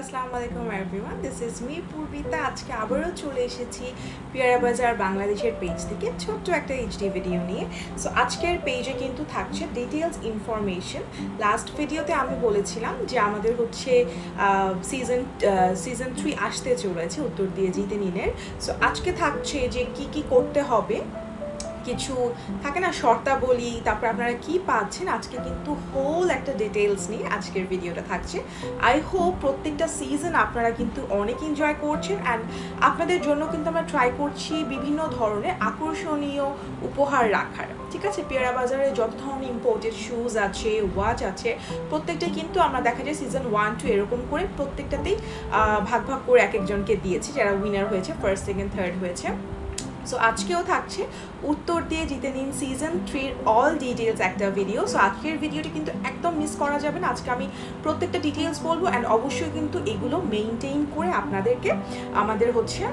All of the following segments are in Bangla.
আসসালামু আলাইকুম everyone this is me Purbita আজকে আবারও চলে এসেছি পিয়ারা বাজার বাংলাদেশের পেজ থেকে ছোট্ট একটা এইচডি ভিডিও নিয়ে। সো আজকের পেজে কিন্তু থাকছে ডিটেলস ইনফরমেশন লাস্ট ভিডিওতে আমি বলেছিলাম যে আমাদের হচ্ছে সিজন সিজন থ্রি আসতে চলেছে উত্তর দিয়ে জিতে নিনের সো আজকে থাকছে যে কি কি করতে হবে। কিছু থাকে না, শর্তাবলী, তারপর আপনারা কি পাচ্ছেন? আজকে কিন্তু হোল একটা ডিটেলস নিয়ে আজকের ভিডিওটা থাকছে। আই হোপ প্রত্যেকটা সিজন আপনারা কিন্তু অনেক এনজয় করছেন অ্যান্ড আপনাদের জন্য কিন্তু আমরা ট্রাই করছি বিভিন্ন ধরনের আকর্ষণীয় উপহার রাখার। ঠিক আছে? পেয়ারা বাজারে যত ধরনের ইম্পোর্টেড শুজ আছে ওয়াচ আছে প্রত্যেকটাই কিন্তু আমরা দেখা যায় সিজন ওয়ান টু এরকম করে প্রত্যেকটাতেই ভাগ ভাগ করে এক একজনকে দিয়েছি, যারা উইনার হয়েছে ফার্স্ট সেকেন্ড থার্ড হয়েছে। সো আজকেও থাকছে। উত্তর দিয়ে জিতে নিন সিজন থ্রির অল ডিটেলস একটা ভিডিও সো আজকের ভিডিওটি কিন্তু একদম মিস করা যাবে না। আজকে আমি প্রত্যেকটা ডিটেলস বলব অ্যান্ড অবশ্যই কিন্তু এগুলো মেনটেন করে আপনাদেরকে আমাদের হচ্ছে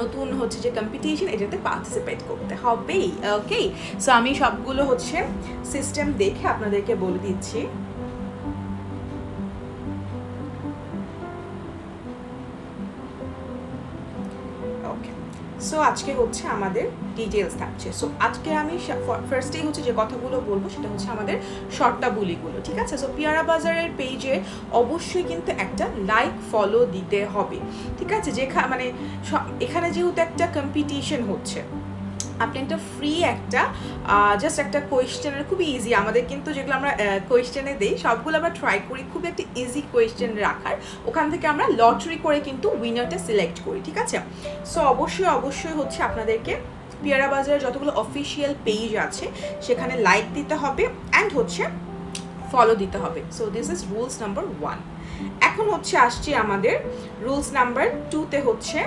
নতুন হচ্ছে যে কম্পিটিশন এটাতে পার্টিসিপেট করতে হবেই ওকে সো আমি সবগুলো হচ্ছে সিস্টেম দেখে আপনাদেরকে বলে দিচ্ছি। সো আজকে হচ্ছে আমাদের ডিটেলস থাকছে। সো আজকে আমি ফার্স্টেই হচ্ছে যে কথাগুলো বলব, সেটা হচ্ছে আমাদের শর্তাবলীগুলো ঠিক আছে? সো পিয়ারা বাজারের পেজে অবশ্যই কিন্তু একটা লাইক ফলো দিতে হবে, ঠিক আছে? যেখানে মানে এখানে যেহেতু একটা কম্পিটিশন হচ্ছে আপনি একটা ফ্রি একটা জাস্ট একটা কোয়েশ্চেনের খুবই ইজি আমাদের কিন্তু যেগুলো আমরা কোয়েশ্চেনে দিই, সবগুলো আমরা ট্রাই করি, খুব একটা ইজি কোয়েশ্চেন রাখার। ওখান থেকে আমরা লটারি করে কিন্তু উইনারটা সিলেক্ট করি, ঠিক আছে? সো অবশ্যই অবশ্যই হচ্ছে আপনাদেরকে পিয়ারা বাজারের যতগুলো অফিসিয়াল পেজ আছে, সেখানে লাইক দিতে হবে অ্যান্ড হচ্ছে ফলো দিতে হবে। So this is rules number one এখন হচ্ছে আসছে আমাদের রুলস নাম্বার টুতে হচ্ছে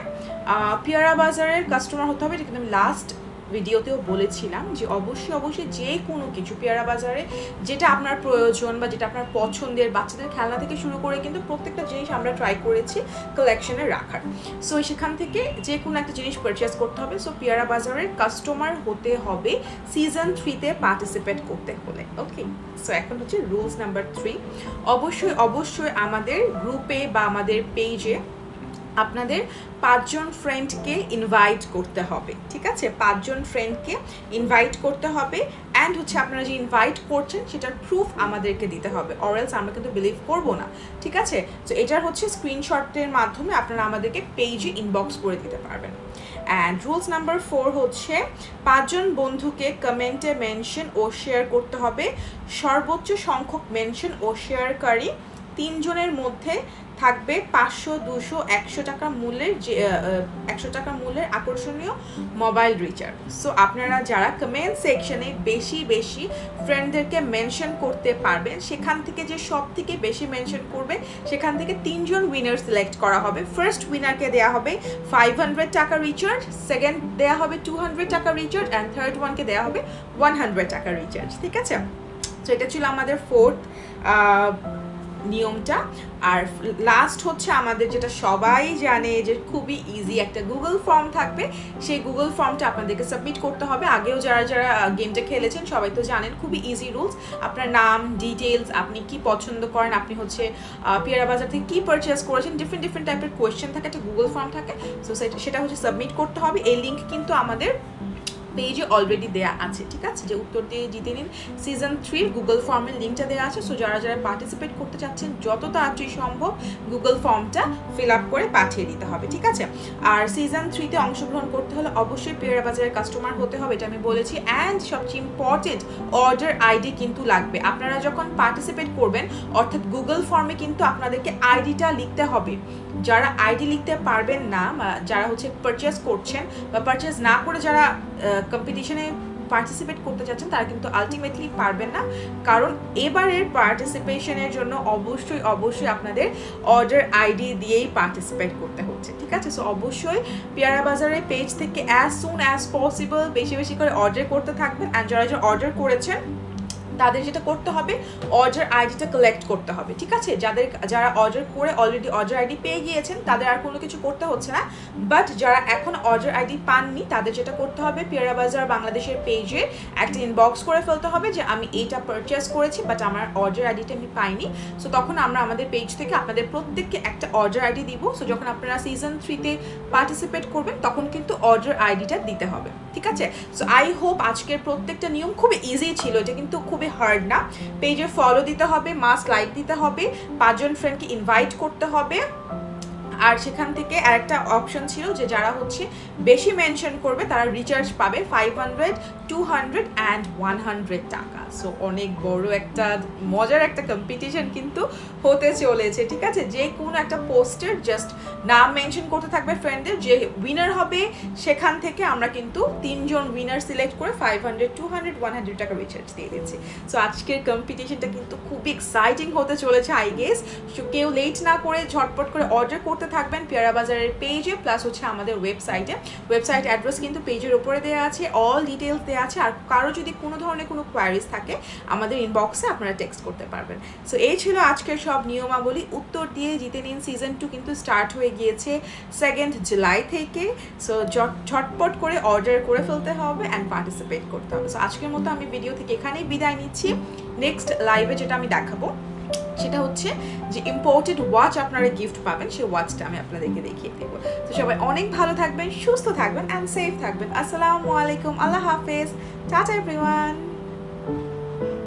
পিয়ারা বাজারের কাস্টমার হতে হবে, এটা কিন্তু লাস্ট ভিডিওতেও বলেছিলাম যে অবশ্যই অবশ্যই যে কোনো কিছু পেয়ারা বাজারে যেটা আপনার প্রয়োজন বা যেটা আপনার পছন্দের বাচ্চাদের খেলনা থেকে শুরু করে কিন্তু প্রত্যেকটা জিনিস আমরা ট্রাই করেছি কালেকশনে রাখার। সো সেখান থেকে যে কোনো একটা জিনিস পারচেস করতে হবে। সো পেয়ারা বাজারের কাস্টমার হতে হবে সিজন থ্রিতে পার্টিসিপেট করতে হলে। ওকে সো এখন হচ্ছে রুলস নাম্বার থ্রি অবশ্যই অবশ্যই আমাদের গ্রুপে বা আমাদের পেজে আপনাদের পাঁচজন ফ্রেন্ডকে ইনভাইট করতে হবে, ঠিক আছে? পাঁচজন ফ্রেন্ডকে ইনভাইট করতে হবে অ্যান্ড হচ্ছে আপনারা যে ইনভাইট করছেন সেটার প্রুফ আমাদেরকে দিতে হবে অরেলস আমরা কিন্তু বিলিভ করব না, ঠিক আছে? তো এটার হচ্ছে স্ক্রিনশটের মাধ্যমে আপনারা আমাদেরকে পেজে ইনবক্স করে দিতে পারবেন। অ্যান্ড রুলস নাম্বার ফোর হচ্ছে পাঁচজন বন্ধুকে কমেন্টে মেনশন ও শেয়ার করতে হবে, সর্বোচ্চ সংখ্যক মেনশন ও শেয়ারকারী তিনজনের মধ্যে থাকবে পাঁচশো, দুশো, একশো টাকা মূল্যের যে একশো টাকা মূল্যের আকর্ষণীয় মোবাইল রিচার্জ সো আপনারা যারা কমেন্ট সেকশনে বেশি বেশি ফ্রেন্ডদেরকে মেনশন করতে পারবেন, সেখান থেকে যে সব থেকে বেশি মেনশন করবে, সেখান থেকে তিনজন উইনার সিলেক্ট করা হবে। ফার্স্ট উইনারকে দেওয়া হবে ফাইভ হান্ড্রেড টাকা রিচার্জ সেকেন্ড দেওয়া হবে টু হান্ড্রেড টাকা রিচার্জ অ্যান্ড থার্ড ওয়ানকে দেওয়া হবে ওয়ান হান্ড্রেড টাকা রিচার্জ ঠিক আছে? তো এটা ছিল আমাদের ফোর্থ নিয়মটা। আর লাস্ট হচ্ছে আমাদের যেটা সবাই জানে যে খুবই ইজি একটা গুগল ফর্ম থাকবে। সেই গুগল ফর্মটা আপনাদেরকে সাবমিট করতে হবে। আগেও যারা যারা গেমটা খেলেছেন সবাই তো জানেন খুবই ইজি রুলস আপনার নাম ডিটেলস আপনি কি পছন্দ করেন, আপনি হচ্ছে পিয়ারা বাজার থেকে কী পারচেস করেছেন ডিফারেন্ট ডিফারেন্ট টাইপের কোয়েশ্চেন থাকে, একটা গুগল ফর্ম থাকে। সো সেটা হচ্ছে সাবমিট করতে হবে। এই লিঙ্ক কিন্তু আমাদের পেজে অলরেডি দেয়া আছে, ঠিক আছে? যে উত্তর দিয়ে জিতে নিন। সিজন থ্রির গুগল ফর্মের লিঙ্কটা দেওয়া আছে সো যারা যারা পার্টিসিপেট করতে চাচ্ছেন, যত তাড়াতাড়ি সম্ভব গুগল ফর্মটা ফিল আপ করে পাঠিয়ে দিতে হবে, ঠিক আছে? আর সিজন থ্রিতে অংশগ্রহণ করতে হলে অবশ্যই পেয়ারা বাজারের কাস্টমার হতে হবে, এটা আমি বলেছি। অ্যান্ড সবচেয়ে ইম্পর্টেন্ট অর্ডার আইডি কিন্তু লাগবে। আপনারা যখন পার্টিসিপেট করবেন, অর্থাৎ গুগল ফর্মে কিন্তু আপনাদেরকে আইডিটা লিখতে হবে। যারা আইডি লিখতে পারবেন না যারা হচ্ছে পারচেস করছেন, বা পারচেস না করে যারা কম্পিটিশনে পার্টিসিপেট করতে চাচ্ছেন তারা কিন্তু আলটিমেটলি পারবেন না। কারণ এবারের পার্টিসিপেশনের জন্য অবশ্যই অবশ্যই আপনাদের অর্ডার আইডি দিয়েই পার্টিসিপেট করতে হচ্ছে, ঠিক আছে? সো অবশ্যই পেয়ারা বাজারের পেজ থেকে অ্যাজ সুন অ্যাজ পসিবল বেশি বেশি করে অর্ডার করতে থাকবেন। অ্যান্ড যারা যারা অর্ডার করেছেন তাদের যেটা করতে হবে অর্ডার আইডিটা কালেক্ট করতে হবে, ঠিক আছে? যাদের, যারা অর্ডার করে অলরেডি অর্ডার আইডি পেয়ে গিয়েছেন, তাদের আর কোনো কিছু করতে হচ্ছে না। বাট যারা এখন অর্ডার আইডি পাননি, তাদের যেটা করতে হবে পেয়ারা বাজার বাংলাদেশের পেজে একটা ইনবক্স করে ফেলতে হবে যে, আমি এইটা পারচেস করেছি বাট আমার অর্ডার আইডিটা আমি পাইনি। সো তখন আমরা আমাদের পেজ থেকে আপনাদের প্রত্যেককে একটা অর্ডার আইডি দিব। সো যখন আপনারা সিজন থ্রিতে পার্টিসিপেট করবেন, তখন কিন্তু অর্ডার আইডিটা দিতে হবে। ঠিক আছে? সো আই হোপ আজকের প্রত্যেকটা নিয়ম খুব ইজি ছিল, এটা কিন্তু খুবই হার্ড না। পেজে ফলো দিতে হবে মাস্ক লাইক দিতে হবে, পাঁচজন ফ্রেন্ডকে ইনভাইট করতে হবে। আর সেখান থেকে আরেকটা অপশন ছিল যে যারা হচ্ছে বেশি মেনশন করবে, তারা রিচার্জ পাবে five hundred two hundred and one hundred টাকা। সো অনেক বড় একটা, মজার একটা কম্পিটিশন কিন্তু হতে চলেছে, ঠিক আছে? যে কোনো একটা পোস্টের জাস্ট নাম মেনশন করতে থাকবে ফ্রেন্ডদের যে উইনার হবে, সেখান থেকে আমরা কিন্তু তিনজন উইনার সিলেক্ট করে five hundred two hundred one hundred টাকা রিচার্জ দিয়ে দিচ্ছি। সো আজকের কম্পিটিশনটা কিন্তু খুবই এক্সাইটিং হতে চলেছে আই গেস কেউ লেট না করে ঝটপট করে অর্ডার করতে থাকবেন পেয়ারা বাজারের পেজে প্লাস হচ্ছে আমাদের ওয়েবসাইটে ওয়েবসাইট অ্যাড্রেস কিন্তু পেজের উপরে দেওয়া আছে অল ডিটেলস দেওয়া আছে আর কারও যদি কোনো ধরনের কোনো কোয়ারিজ থাকে, আমাদের ইনবক্সে আপনারা টেক্সট করতে পারবেন। সো এই ছিল আজকের সব নিয়মাবলী। উত্তর দিয়ে জিতে নিন। সিজন টু কিন্তু স্টার্ট হয়ে গিয়েছে সেকেন্ড জুলাই থেকে। সো ঝটপট করে অর্ডার করে ফেলতে হবে অ্যান্ড পার্টিসিপেট করতে হবে। সো আজকের মতো আমি ভিডিও থেকে এখানেই বিদায় নিচ্ছি। নেক্সট লাইভে যেটা আমি দেখাবো সেটা হচ্ছে যে ইম্পোর্টেড ওয়াচ আপনারা গিফট পাবেন, সেই ওয়াচটা আমি আপনাদেরকে দেখিয়ে দেব। তো সবাই অনেক ভালো থাকবেন, সুস্থ থাকবেন অ্যান্ড সেফ থাকবেন। আসসালামু আলাইকুম, আল্লাহ হাফেজ। Tata everyone